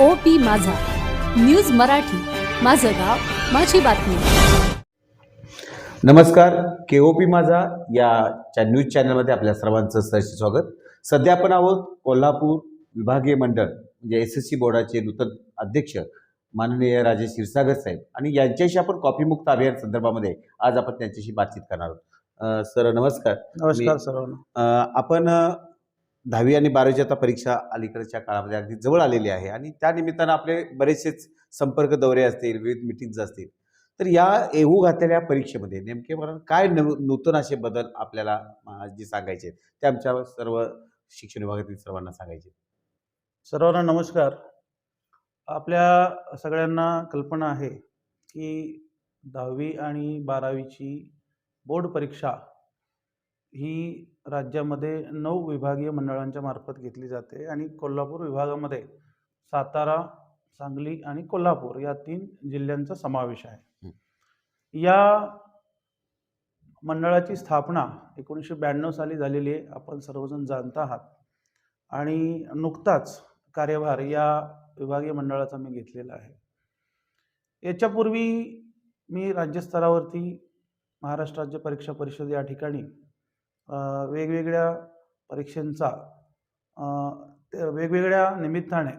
O P Majha. News Marathi. माझं गाव माझी बातमी. नमस्कार. के ओ पी माझा या च्या न्यूज चॅनलमध्ये आपल्या सर्वांचं सहर्ष स्वागत. सध्या आपण आहोत कोल्हापूर विभागीय मंडळ म्हणजे एस एस सी बोर्डाचे नूतन अध्यक्ष माननीय राजेश क्षीरसागर साहेब. आणि यांच्याशी आपण कॉपीमुक्त अभियान संदर्भामध्ये आज आपण त्यांच्याशी बातचीत करणार आहोत. सर नमस्कार. नमस्कार अ, आपण दहावी आणि बारावीची आता परीक्षा अलीकडच्या काळामध्ये अगदी जवळ आलेली आहे आणि त्या निमित्तानं आपले बरेचसेच संपर्क दौरे असतील विविध मिटिंग्ज असतील. तर या येऊ घातलेल्या परीक्षेमध्ये नेमके मला काय नूतन असे बदल आपल्याला जे सांगायचे? आहेत, ते आमच्या सर्व शिक्षण विभागातील सर्वांना सांगायचे. सर्वांना नमस्कार. आपल्या सगळ्यांना कल्पना आहे की दहावी आणि बारावीची बोर्ड परीक्षा ही राज्यामध्ये नऊ विभागीय मंडळांच्या मार्फत घेतली जाते आणि कोल्हापूर विभागामध्ये सातारा सांगली आणि कोल्हापूर या तीन जिल्ह्यांचा समावेश आहे. या मंडळाची स्थापना एकोणीसशे ब्याण्णव साली झालेली आहे. आपण सर्वजण जाणता आहात. आणि नुकताच कार्यभार या विभागीय मंडळाचा मी घेतलेला आहे. याच्यापूर्वी मी राज्यस्तरावरती महाराष्ट्र राज्य परीक्षा परिषद या ठिकाणी वेगवेगळ्या परीक्षांचा वेगवेगळ्या निमित्ताने.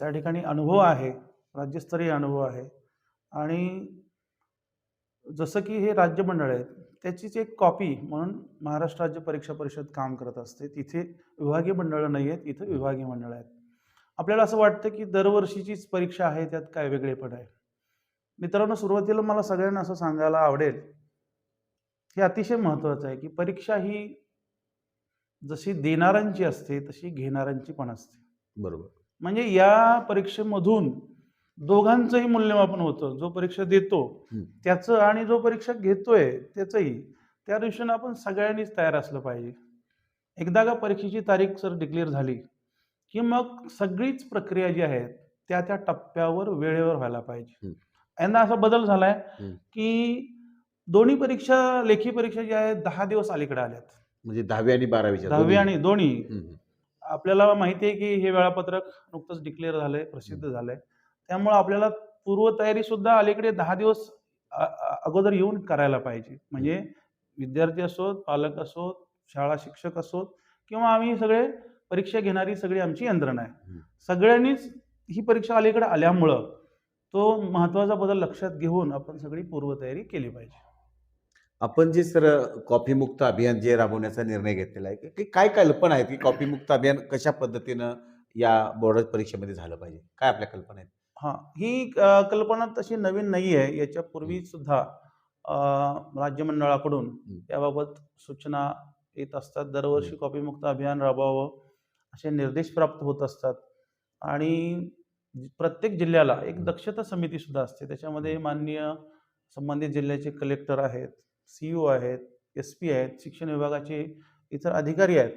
त्या ठिकाणी अनुभव आहे राज्यस्तरीय अनुभव आहे. आणि जसं की हे राज्य मंडळ आहेत त्याचीच एक कॉपी म्हणून महाराष्ट्र राज्य परीक्षा परिषद काम करत असते. तिथे विभागीय मंडळं नाही आहेत इथं विभागीय मंडळं आहेत. आपल्याला असं वाटतं की दरवर्षीचीच परीक्षा आहे त्यात काय वेगळेपण आहे. मित्रांनो सुरुवातीला मला सगळ्यांना असं सांगायला आवडेल हे अतिशय महत्त्वाचं आहे की परीक्षा ही जशी देणाऱ्यांची असते तशी घेणाऱ्यांची पण असते बरोबर म्हणजे या परीक्षेमधून दोघांचंही मूल्यमापन होतं जो परीक्षा देतो. त्याचं आणि जो परीक्षा घेतोय त्याचंही त्या दृष्टीनं आपण सगळ्यांनीच तयार असलं पाहिजे एकदा का परीक्षेची तारीख सर डिक्लेअर झाली की मग सगळीच प्रक्रिया जी आहे त्या त्या टप्प्यावर वेळेवर व्हायला पाहिजे. यंदा असा बदल झालाय. की दोन्ही परीक्षा लेखी परीक्षा ज्या आहेत दहा दिवस अलीकडे आल्यात. म्हणजे दहावी आणि बारावीच्या दहावी. आणि दोन्ही. आपल्याला माहिती आहे की हे वेळापत्रक नुकतंच डिक्लेअर झालंय प्रसिद्ध झालंय. त्यामुळे आपल्याला पूर्वतयारी सुद्धा अलीकडे दहा दिवस अ- अ- अगोदर येऊन करायला पाहिजे. म्हणजे विद्यार्थी असोत पालक असोत शाळा शिक्षक असोत किंवा आम्ही सगळे परीक्षा घेणारी सगळी आमची यंत्रणा आहे. सगळ्यांनीच ही परीक्षा अलीकडे आल्यामुळं तो महत्त्वाचा बदल लक्षात घेऊन आपण सगळी पूर्वतयारी केली पाहिजे. आपण जे सर कॉफीमुक्त अभियान जे राबवण्याचा निर्णय घेतलेला आहे की काय कल्पना आहेत की कॉफीमुक्त अभियान कशा पद्धतीनं या बोर्ड परीक्षेमध्ये झालं पाहिजे? काय आपल्या कल्पना आहेत? हां ही कल्पना तशी नवीन नाही आहे. याच्यापूर्वी सुद्धा अ, राज्यमंडळाकडून हं. याबाबत सूचना येत असतात. दरवर्षी कॉपीमुक्त अभियान राबवावं असे निर्देश प्राप्त होत असतात. आणि प्रत्येक जिल्ह्याला एक. दक्षता समिती सुद्धा असते. त्याच्यामध्ये माननीय संबंधित जिल्ह्याचे कलेक्टर आहेत सी ओ आहेत एस पी आहेत शिक्षण विभागाचे इतर अधिकारी आहेत.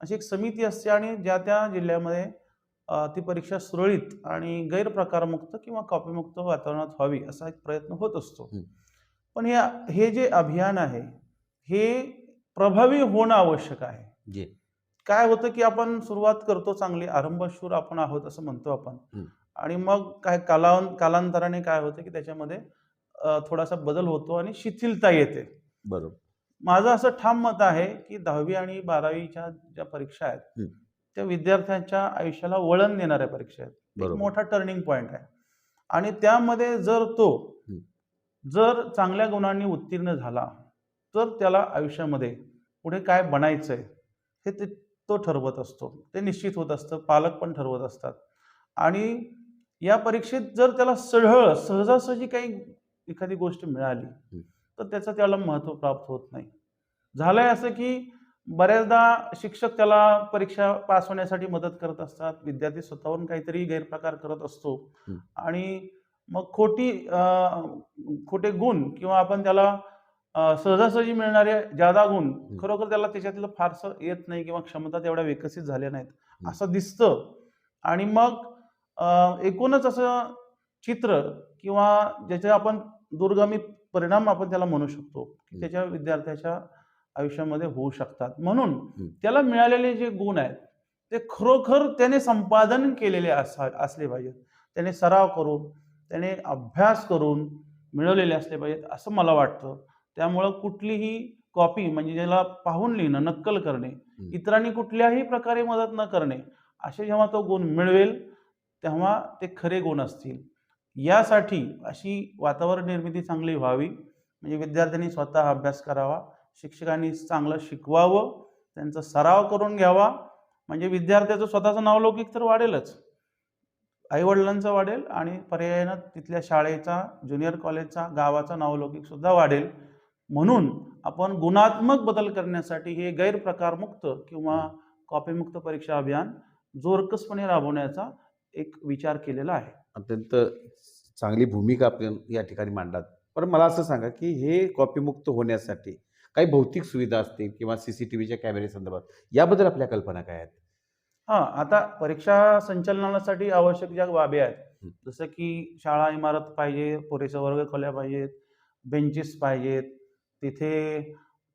अशी एक समिती असते आणि ज्या त्या जिल्ह्यामध्ये ती परीक्षा सुरळीत आणि गैरप्रकारमुक्त किंवा कॉपीमुक्त वातावरणात व्हावी असा एक प्रयत्न होत असतो. पण या हे जे अभियान आहे हे प्रभावी होणं आवश्यक आहे. जे. काय होतं की आपण सुरुवात करतो चांगली आरंभशूर आपण आहोत असं म्हणतो आपण. आणि मग काय कालां कालांतराने काय होतं की त्याच्यामध्ये थोडासा बदल होतो आणि शिथिलता येते बरोबर माझं असं ठाम मत आहे की दहावी आणि बारावीच्या ज्या परीक्षा आहेत. त्या विद्यार्थ्यांच्या आयुष्याला वळण देणाऱ्या परीक्षा आहेत एक. मोठा टर्निंग पॉईंट आहे आणि त्यामध्ये जर तो. जर चांगल्या गुणांनी उत्तीर्ण झाला तर त्याला आयुष्यामध्ये पुढे काय बनायचंय हे ते तो ठरवत असतो ते निश्चित होत असतं पालक पण ठरवत असतात आणि या परीक्षेत जर त्याला सढळ सहजासहजी काही एखादी गोष्ट मिळाली. तर त्याचं त्याला महत्त्व प्राप्त होत नाही झालंय असं की बऱ्याचदा शिक्षक त्याला परीक्षा पास होण्यासाठी मदत करत असतात विद्यार्थी स्वतःहून काहीतरी गैरप्रकार करत असतो. आणि मग खोटी खोटे गुण किंवा आपण त्याला सहजासहजी मिळणारे जादा गुण खरोखर त्याला त्याच्यातलं फारसं येत नाही किंवा क्षमता तेवढ्या विकसित झाल्या नाहीत. असं दिसतं आणि मग एकूणच असं चित्र किंवा ज्याचे आपण दूरगामी परिणाम आपण त्याला म्हणू शकतो. की. त्याच्या विद्यार्थ्याच्या आयुष्यामध्ये होऊ शकतात. म्हणून. त्याला मिळालेले जे गुण आहेत ते खरोखर त्याने संपादन केलेले असा असले पाहिजेत. त्याने सराव करून त्याने अभ्यास करून मिळवलेले असले पाहिजेत असं मला वाटतं. त्यामुळं कुठलीही कॉपी म्हणजे ज्याला पाहून लिहिणं नक्कल करणे इतरांनी कुठल्याही प्रकारे मदत न करणे असे जेव्हा तो गुण मिळवेल तेव्हा ते खरे गुण असतील. यासाठी अशी वातावरण निर्मिती चांगली व्हावी. म्हणजे विद्यार्थ्यांनी स्वतः अभ्यास करावा शिक्षकांनी चांगलं शिकवावं त्यांचा सराव करून घ्यावा. म्हणजे विद्यार्थ्याचं स्वतःचं नावलौकिक तर वाढेलच. आईवडिलांचं वाढेल आणि पर्यायानं तिथल्या शाळेचा ज्युनियर कॉलेजचा गावाचा नावलौकिकसुद्धा वाढेल. म्हणून आपण गुणात्मक बदल करण्यासाठी हे गैरप्रकारमुक्त किंवा कॉपीमुक्त परीक्षा अभियान जोरकसपणे राबवण्याचा एक विचार केलेला आहे. अत्यंत चांगली भूमिका आपण या ठिकाणी मांडलात पण मला असं सांगा की हे कॉपीमुक्त होण्यासाठी काही भौतिक सुविधा असतील किंवा सी सी टी व्हीच्या कॅमेरे संदर्भात याबद्दल आपल्या कल्पना काय आहेत हां आता परीक्षा संचलनासाठी आवश्यक ज्या बाबी आहेत. जसं की शाळा इमारत पाहिजे पुरेशा वर्ग खोल्या पाहिजेत बेंचेस पाहिजेत तिथे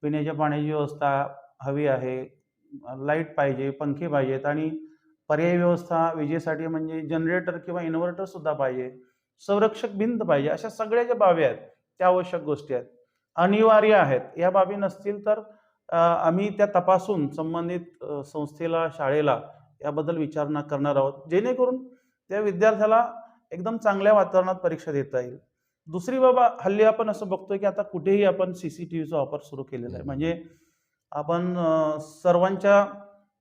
पिण्याच्या पाण्याची व्यवस्था हवी आहे लाइट पाहिजे पंखे पाहिजेत आणि पर्यायी व्यवस्था विजेसाठी म्हणजे जनरेटर किंवा इन्व्हर्टर सुद्धा पाहिजे. संरक्षक भिंत पाहिजे. अशा सगळ्या ज्या बाबी आहेत त्या आवश्यक गोष्टी आहेत. अनिवार्य आहेत. या बाबी नसतील तर आम्ही त्या तपासून संबंधित संस्थेला शाळेला याबद्दल विचारणा करणार आहोत. जेणेकरून त्या विद्यार्थ्याला एकदम चांगल्या वातावरणात परीक्षा देता येईल. दुसरी बाबा हल्ली आपण असं बघतोय की आता कुठेही आपण सी सी टी व्हीचा वापर सुरू केलेला आहे. म्हणजे आपण सर्वांच्या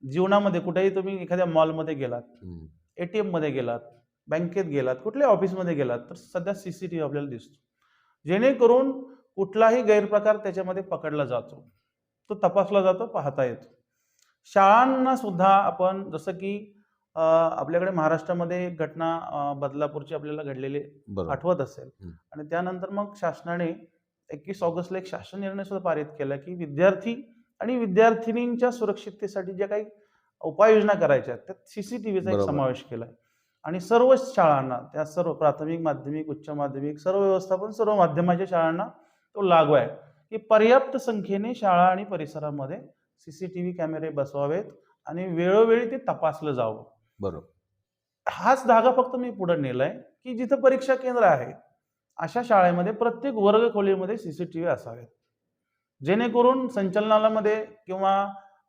जीवनामध्ये कुठेही तुम्ही एखाद्या मॉलमध्ये गेलात हम्म. ए टी एममध्ये गेलात बँकेत गेलात कुठल्याही ऑफिसमध्ये गेलात तर सध्या सी सी टी व्ही आपल्याला दिसतो. जेणेकरून कुठलाही गैरप्रकार त्याच्यामध्ये पकडला जातो. तो तपासला जातो पाहता येतो. शाळांना सुद्धा आपण जसं की आपल्याकडे महाराष्ट्रामध्ये एक घटना बदलापूरची आपल्याला घडलेली आठवत असेल. आणि त्यानंतर मग शासनाने एकवीस ऑगस्टला एक शासन निर्णय सुद्धा पारित केला की विद्यार्थी आणि विद्यार्थिनींच्या सुरक्षिततेसाठी ज्या काही उपाययोजना करायच्या त्यात सीसीटीव्हीचा एक. समावेश केला आहे आणि सर्व शाळांना त्या सर्व प्राथमिक माध्यमिक उच्च माध्यमिक सर्व व्यवस्थापन सर्व माध्यमाच्या शाळांना तो लागू आहे की पर्याप्त संख्येने शाळा आणि परिसरामध्ये सीसीटीव्ही कॅमेरे बसवावेत आणि वेळोवेळी ते तपासलं जावं. बरोबर. हाच धागा फक्त मी पुढे नेलाय की जिथं परीक्षा केंद्र आहे अशा शाळेमध्ये प्रत्येक वर्ग खोलीमध्ये सीसीटीव्ही असावेत. जेणेकरून संचलनामध्ये किंवा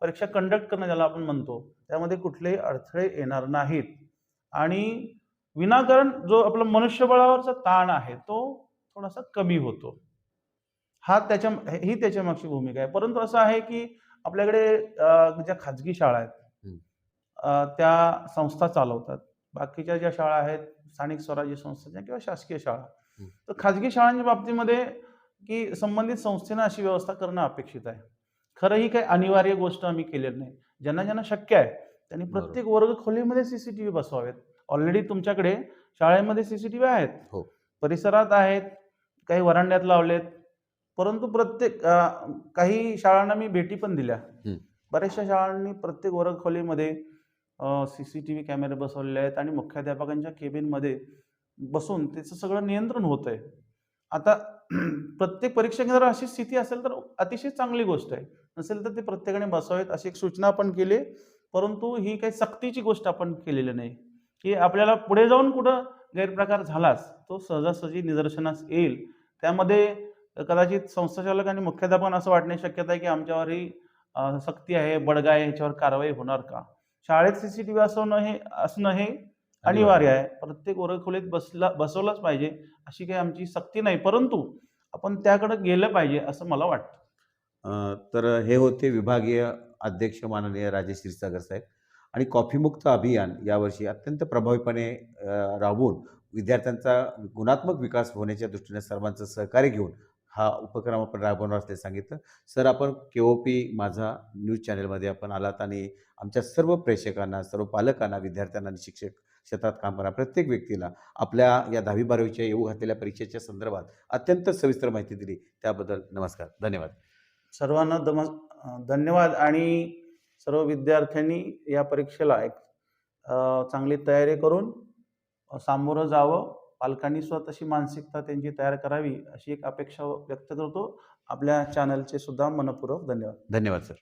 परीक्षा कंडक्ट करणं ज्याला आपण म्हणतो त्यामध्ये कुठलेही अडथळे येणार नाहीत. आणि विनाकारण जो आपला मनुष्यबळावरचा ताण आहे तो थोडासा कमी होतो. हा त्याच्या ही त्याच्या मागची भूमिका आहे. परंतु असं आहे की आपल्याकडे ज्या खाजगी शाळा आहेत त्या संस्था चालवतात. बाकीच्या ज्या शाळा आहेत स्थानिक स्वराज्य संस्थाच्या किंवा शासकीय शाळा. तर खाजगी शाळांच्या बाबतीमध्ये की संबंधित संस्थेनं अशी व्यवस्था करणं अपेक्षित आहे. खरं ही काही अनिवार्य गोष्ट आम्ही केलेली नाही. ज्यांना ज्यांना शक्य आहे त्यांनी. प्रत्येक वर्ग खोलीमध्ये सीसीटीव्ही बसवावेत. ऑलरेडी तुमच्याकडे शाळेमध्ये सीसीटीव्ही आहेत. हो. परिसरात आहेत काही वरांड्यात लावलेत. परंतु प्रत्येक काही शाळांना मी भेटी पण दिल्या. बऱ्याचशा शाळांनी प्रत्येक वर्ग खोलीमध्ये सी सी टी व्ही कॅमेरे बसवलेले आहेत आणि मुख्याध्यापकांच्या केबिनमध्ये बसून त्याचं सगळं नियंत्रण होत आहे आता प्रत्येक परीक्षा केंद्रावर अशी स्थिती असेल तर अतिशय चांगली गोष्ट आहे. नसेल तर ते प्रत्येकाने बसावेत अशी एक सूचना आपण केली परंतु ही काही सक्तीची गोष्ट आपण केलेली नाही. की आपल्याला पुढे जाऊन कुठं गैरप्रकार झालाच तो सहजासहजी निदर्शनास येईल. त्यामध्ये कदाचित संस्थाचालक आणि मुख्याध्यापकांना असं वाटण्याची शक्यता आहे की आमच्यावरही ही सक्ती आहे बडगा आहे ह्याच्यावर कारवाई होणार का? शाळेत सी सी टी व्ही असणं हे असणं हे अनिवार्य आहे. प्रत्येक वर्ग खोलीत बसला बसवलंच पाहिजे अशी काही आमची सक्ती नाही. परंतु आपण त्याकडे गेलं पाहिजे असं मला वाटतं. तर हे होते विभागीय अध्यक्ष माननीय राजेश क्षीरसागर साहेब आणि कॉफीमुक्त अभियान यावर्षी अत्यंत प्रभावीपणे राबवून विद्यार्थ्यांचा गुणात्मक विकास होण्याच्या दृष्टीने सर्वांचं सहकार्य घेऊन हा उपक्रम आपण राबवणार असल्याचं सांगितलं. सर आपण के ओ पी माझा न्यूज चॅनलमध्ये आपण आलात आणि आमच्या सर्व प्रेक्षकांना सर्व पालकांना विद्यार्थ्यांना आणि शिक्षक क्षेत्रात काम करणाऱ्या प्रत्येक व्यक्तीला आपल्या या दहावी बारावीच्या येऊ घातलेल्या परीक्षेच्या संदर्भात अत्यंत सविस्तर माहिती दिली. त्याबद्दल नमस्कार. धन्यवाद. सर्वांना दम धन्यवाद आणि सर्व विद्यार्थ्यांनी या परीक्षेला एक चांगली तयारी करून सामोरं जावं. पालकांनी सुद्धा तशी मानसिकता त्यांची तयार करावी अशी एक अपेक्षा व्यक्त करतो. आपल्या चॅनलचे सुद्धा मनपूर्वक धन्यवाद. धन्यवाद सर